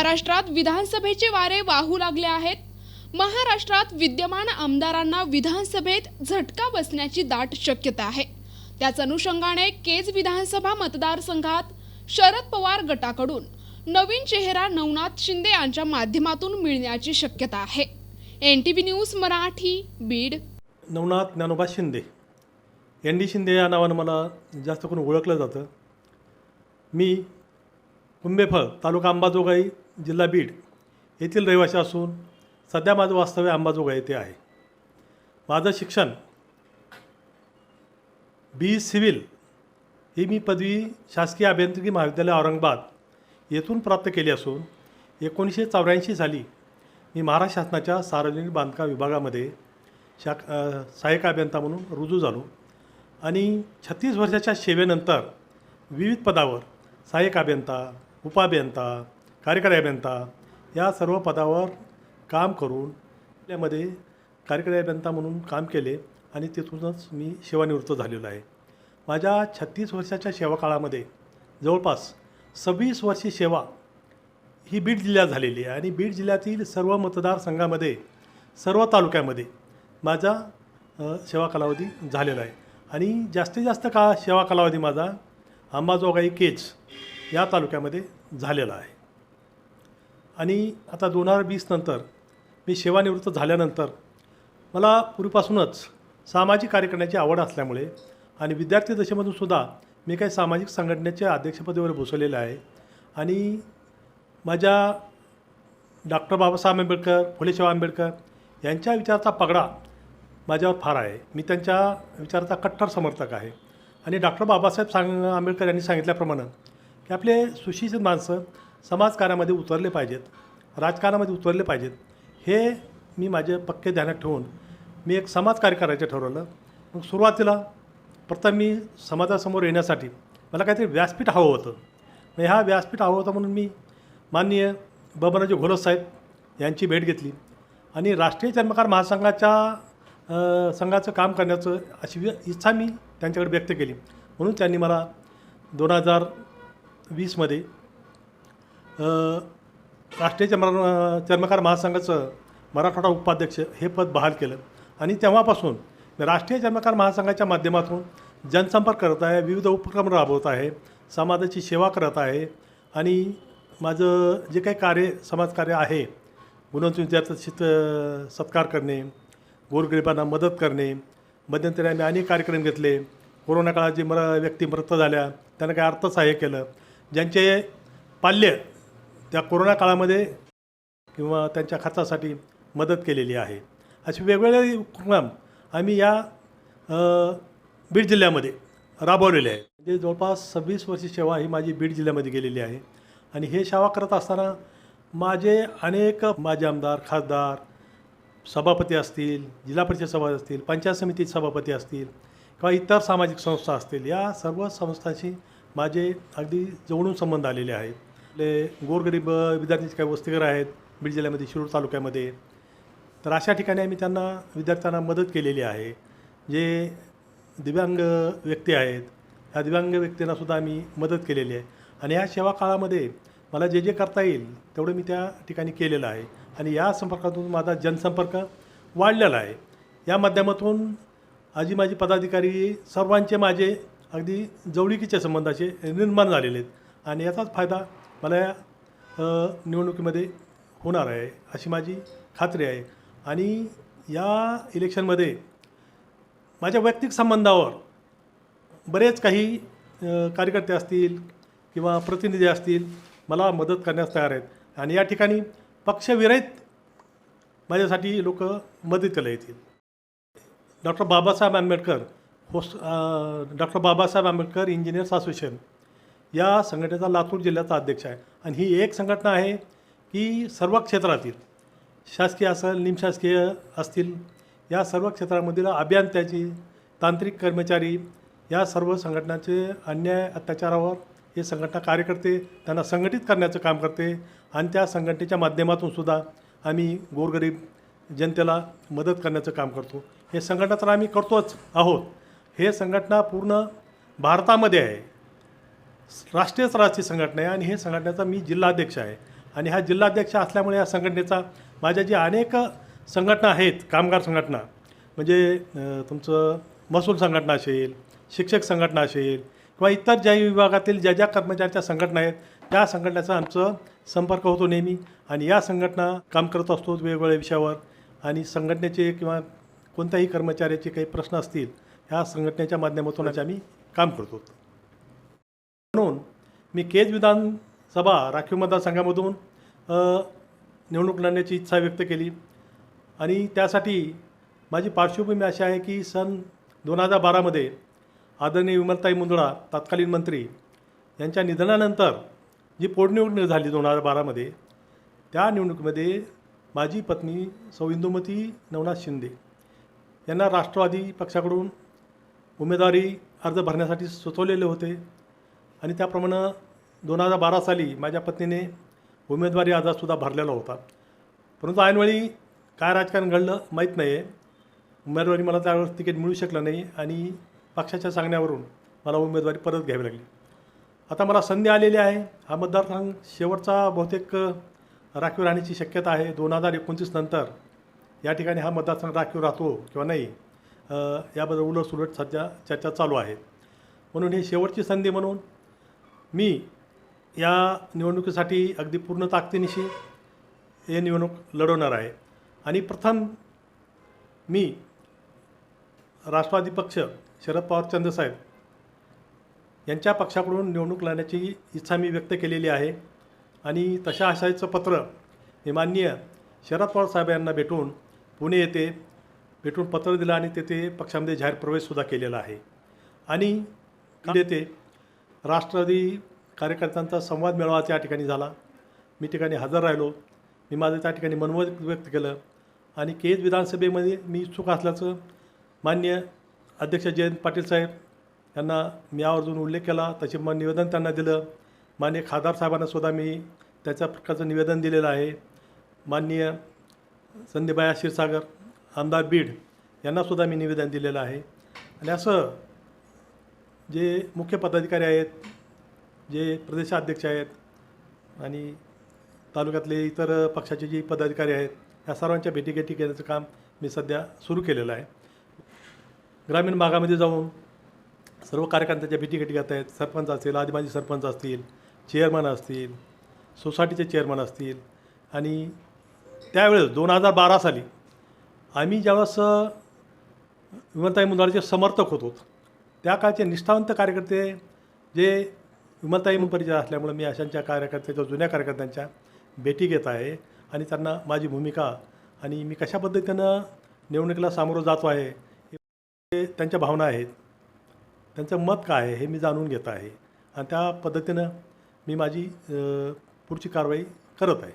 महाराष्ट्रात विधानसभेचे वारे वाहू लागले आहेत. महाराष्ट्रात विद्यमान आमदारांना विधानसभेत झटका बसण्याची दाट शक्यता आहे. त्याच अनुषंगाने केज विधानसभा मतदारसंघात शरद पवार गटाकडून नवीन चेहरा नवनाथ शिंदे यांच्या माध्यमातून मिळण्याची शक्यता आहे. N T V news Marathi Beed. Navnath Dnyanoba Shinde. N D Shinde या नावानं मला जास्त करून ओळखलं जातं. मी कुंभेफळ तालुका अंबाजोगाई जिल्हा बीड येथील रहिवासी असून सध्या माझं वास्तव्य अंबाजोगाई येथे आहे. माझं शिक्षण बी सिव्हिल ही मी पदवी शासकीय अभियांत्रिकी महाविद्यालय औरंगाबाद येथून प्राप्त केली असून एकोणीसशे चौऱ्याऐंशी साली मी महाराष्ट्र शासनाच्या सार्वजनिक बांधकाम विभागामध्ये शाख सहाय्यक अभियंता म्हणून रुजू झालो आणि छत्तीस वर्षाच्या सेवेनंतर विविध पदावर सहाय्यक अभियंता उपाभियंता कार्यकारी अभियंता या सर्व पदावर काम करून त्यामध्ये कार्यकारी अभियंता म्हणून काम केले आणि तिथूनच मी सेवानिवृत्त झालेलो आहे. माझ्या छत्तीस वर्षाच्या सेवा काळामध्ये जवळपास सव्वीस वर्षी सेवा ही बीड जिल्ह्यात झालेली आहे आणि बीड जिल्ह्यातील सर्व मतदारसंघामध्ये सर्व तालुक्यामध्ये माझा सेवा कालावधी झालेला आहे. आणि जास्तीत जास्त का सेवा कालावधी माझा अंबाजोगाई केज या तालुक्यामध्ये झालेला आहे. आणि आता दोन हजार वीस नंतर मी सेवानिवृत्त झाल्यानंतर मला पूर्वीपासूनच सामाजिक कार्य करण्याची आवड असल्यामुळे आणि विद्यार्थी दशेमधून सुद्धा मी काही सामाजिक संघटनेच्या अध्यक्षपदावर बसवलेलं आहे. आणि माझ्या डॉक्टर बाबासाहेब आंबेडकर फुलेशाह आंबेडकर यांच्या विचाराचा पगडा माझ्यावर फार आहे. मी त्यांच्या विचाराचा कट्टर समर्थक आहे. आणि डॉक्टर बाबासाहेब सांग आंबेडकर यांनी सांगितल्याप्रमाणे की आपले सुशिक्षित माणसं समाजकार्यामध्ये उतरले पाहिजेत राजकारणामध्ये उतरले पाहिजेत. हे मी माझे पक्के ध्यानात ठेवून मी एक समाजकार्य करायचं ठरवलं. मग सुरुवातीला प्रथम मी समाजासमोर येण्यासाठी मला काहीतरी व्यासपीठ हवं होतं. मग ह्या व्यासपीठ हवं होतं म्हणून मी माननीय बबनराजे घोलस साहेब यांची भेट घेतली. आणि राष्ट्रीय चर्मकार महासंघाच्या संघाचं काम करण्याचं अशी इच्छा मी त्यांच्याकडे व्यक्त केली. म्हणून त्यांनी मला दोन हजार वीसमध्ये राष्ट्रीय चर्म चर्मकार महासंघाचं मराठवाडा उपाध्यक्ष हे पद बहाल केलं. आणि तेव्हापासून राष्ट्रीय चर्मकार महासंघाच्या माध्यमातून जनसंपर्क करत आहे विविध उपक्रम राबवत आहे समाजाची सेवा करत आहे. आणि माझं जे काही कार्य समाजकार्य आहे गुणवंत विद्यार्थी शित सत्कार करणे गोरगरिबांना मदत करणे मध्यंतरी आम्ही अनेक कार्यक्रम घेतले. कोरोना काळात जे मरा व्यक्ती मृत झाल्या त्यांना काही अर्थसहाय्य केलं. ज्यांचे पाल्य त्या कोरोना काळामध्ये किंवा त्यांच्या खर्चासाठी मदत केलेली आहे. असे वेगवेगळे उपक्रम आम्ही या बीड जिल्ह्यामध्ये राबवलेले आहे. म्हणजे जवळपास सव्वीस वर्षी सेवा ही माझी बीड जिल्ह्यामध्ये गेलेली आहे. आणि हे सेवा करत असताना माझे अनेक माझे आमदार खासदार सभापती असतील जिल्हा परिषद सभा असतील पंचायत समिती सभापती असतील किंवा इतर सामाजिक संस्था असतील या सर्व संस्थांशी माझे अगदी जवळून संबंध आलेले आहेत. आपले गोरगरीब विद्यार्थ्यांचे काही वस्तीघर आहेत बीड जिल्ह्यामध्ये शिरूर तालुक्यामध्ये. तर अशा ठिकाणी आम्ही त्यांना विद्यार्थ्यांना मदत केलेली आहे. जे दिव्यांग व्यक्ती आहेत ह्या दिव्यांग व्यक्तींनासुद्धा आम्ही मदत केलेली आहे. आणि या सेवा काळामध्ये मला जे जे करता येईल तेवढं मी त्या ठिकाणी केलेलं आहे. आणि या संपर्कातून माझा जनसंपर्क वाढलेला आहे. या माध्यमातून आजी माझी पदाधिकारी सर्वांचे माझे अगदी जवळिकीच्या संबंधाचे निर्माण झालेले आहेत. आणि याचाच फायदा मला या निवडणुकीमध्ये होणार आहे अशी माझी खात्री आहे. आणि या इलेक्शनमध्ये माझ्या वैयक्तिक संबंधावर बरेच काही कार्यकर्ते असतील किंवा प्रतिनिधी असतील मला मदत करण्यास तयार आहेत. आणि या ठिकाणी पक्षविरहित माझ्यासाठी लोक मदतीला येतील. Doctor Babasaheb Ambedkar host doctor Babasaheb Ambedkar engineers association. या संघटनेचा लातूर जिल्ह्याचा अध्यक्ष आहे. आणि ही एक संघटना आहे की सर्व क्षेत्रातील शासकीय असेल निमशासकीय असतील या सर्व क्षेत्रामधील अभियंत्याची तांत्रिक कर्मचारी या सर्व संघटनाचे अन्याय अत्याचारावर हे संघटना कार्य करते त्यांना संघटित करण्याचं काम करते. आणि त्या संघटनेच्या माध्यमातून सुद्धा आम्ही गोरगरीब जनतेला मदत करण्याचं काम करतो. हे संघटना तर आम्ही करतोच आहोत. हे संघटना पूर्ण भारतामध्ये आहे. राष्ट्रीय स्तराची संघटना आहे आणि हे संघटनेचा मी जिल्हाध्यक्ष आहे. आणि हा जिल्हाध्यक्ष असल्यामुळे या संघटनेचा माझ्या जी अनेक संघटना आहेत कामगार संघटना म्हणजे तुमचं महसूल संघटना असेल शिक्षक संघटना असेल किंवा इतर ज्या विभागातील ज्या ज्या कर्मचाऱ्याच्या संघटना आहेत त्या संघटनेचा आमचं संपर्क होतो नेहमी. आणि या संघटना काम करत असतो वेगवेगळ्या विषयावर. आणि संघटनेचे किंवा कोणत्याही कर्मचाऱ्याचे काही प्रश्न असतील ह्या संघटनेच्या माध्यमातून आम्ही काम करतो. म्हणून मी केज विधानसभा राखीव मतदारसंघामधून निवडणूक लढण्याची इच्छा व्यक्त केली. आणि त्यासाठी माझी पार्श्वभूमी अशी आहे की सन दोन हजार बारामध्ये आदरणीय विमलताई मुंदडा तत्कालीन मंत्री यांच्या निधनानंतर जी पोटनिवडणूक झाली दोन हजार बारामध्ये त्या निवडणुकीमध्ये माझी पत्नी सौ इंदुमती नवनाथ शिंदे यांना राष्ट्रवादी पक्षाकडून उमेदवारी अर्ज भरण्यासाठी सुचवलेले होते. आणि त्याप्रमाणे दोन हजार बारा साली माझ्या पत्नीने उमेदवारी अर्जसुद्धा भरलेला होता. परंतु ऐनवेळी काय राजकारण घडलं माहीत नाही आहे उमेदवारी मला त्यावेळेस तिकीट मिळू शकलं नाही आणि पक्षाच्या सांगण्यावरून मला उमेदवारी परत घ्यावी लागली. आता मला संधी आलेली आहे. हा मतदारसंघ शेवटचा बहुतेक राखीव राहण्याची शक्यता आहे. दोन हजार एकोणतीस नंतर या ठिकाणी हा मतदारसंघ राखीव राहतो किंवा नाही याबद्दल याबद्दल उलटसुलट सध्या चर्चा चालू आहे. म्हणून ही शेवटची संधी म्हणून मी या निवडणुकीसाठी अगदी पूर्ण ताकदीनिशी हे निवडणूक लढवणार आहे. आणि प्रथम मी राष्ट्रवादी पक्ष शरद पवार चंद्रसाहेब यांच्या पक्षाकडून निवडणूक लढण्याची इच्छा मी व्यक्त केलेली आहे. आणि तशा आशयाचं पत्र मी माननीय शरद पवार साहेब यांना भेटून पुणे येथे भेटून पत्र दिलं आणि तेथे पक्षामध्ये जाहीर प्रवेशसुद्धा केलेला आहे. आणि येथे राष्ट्रवादी कार्यकर्त्यांचा संवाद मेळावा त्या ठिकाणी झाला. मी ठिकाणी हजर राहिलो. मी माझं त्या ठिकाणी मनोमत व्यक्त केलं आणि केज विधानसभेमध्ये मी इच्छुक असल्याचं मान्य अध्यक्ष जयंत पाटील साहेब यांना मी आवर्जून उल्लेख केला. तसे मग निवेदन त्यांना दिलं. मान्य खासदार साहेबांना सुद्धा मी त्याच्या प्रकारचं निवेदन दिलेलं आहे. माननीय संदीपाया क्षीरसागर आमदार बीड यांनासुद्धा मी निवेदन दिलेलं आहे. आणि असं जे मुख्य पदाधिकारी आहेत जे प्रदेशाध्यक्ष आहेत आणि तालुक्यातले इतर पक्षाचे जे पदाधिकारी आहेत या सर्वांच्या भेटीगाठी घेण्याचं काम मी सध्या सुरू केलेलं आहे. ग्रामीण भागामध्ये जाऊन सर्व कार्यकर्त्यांच्या भेटीगाठी घेत आहेत. सरपंच असतील आदिवासी सरपंच असतील चेअरमन असतील सोसायटीचे चेअरमन असतील आणि त्यावेळेस दोन हजार बारा साली आम्ही ज्यावेळेस विमानताई विमलताई मुंदाळचे समर्थक होतो त्या काळचे निष्ठावंत कार्यकर्ते जे विमलताई परिचय असल्यामुळे मी अशांच्या कार्यकर्त्याच्या जुन्या कार्यकर्त्यांच्या भेटी घेत आहे आणि त्यांना माझी भूमिका आणि मी कशा पद्धतीनं निवडणुकीला सामोरं जातो आहे हे त्यांच्या भावना आहेत त्यांचं मत काय आहे हे मी जाणून घेत आहे. आणि त्या पद्धतीनं मी माझी पुढची कारवाई करत आहे.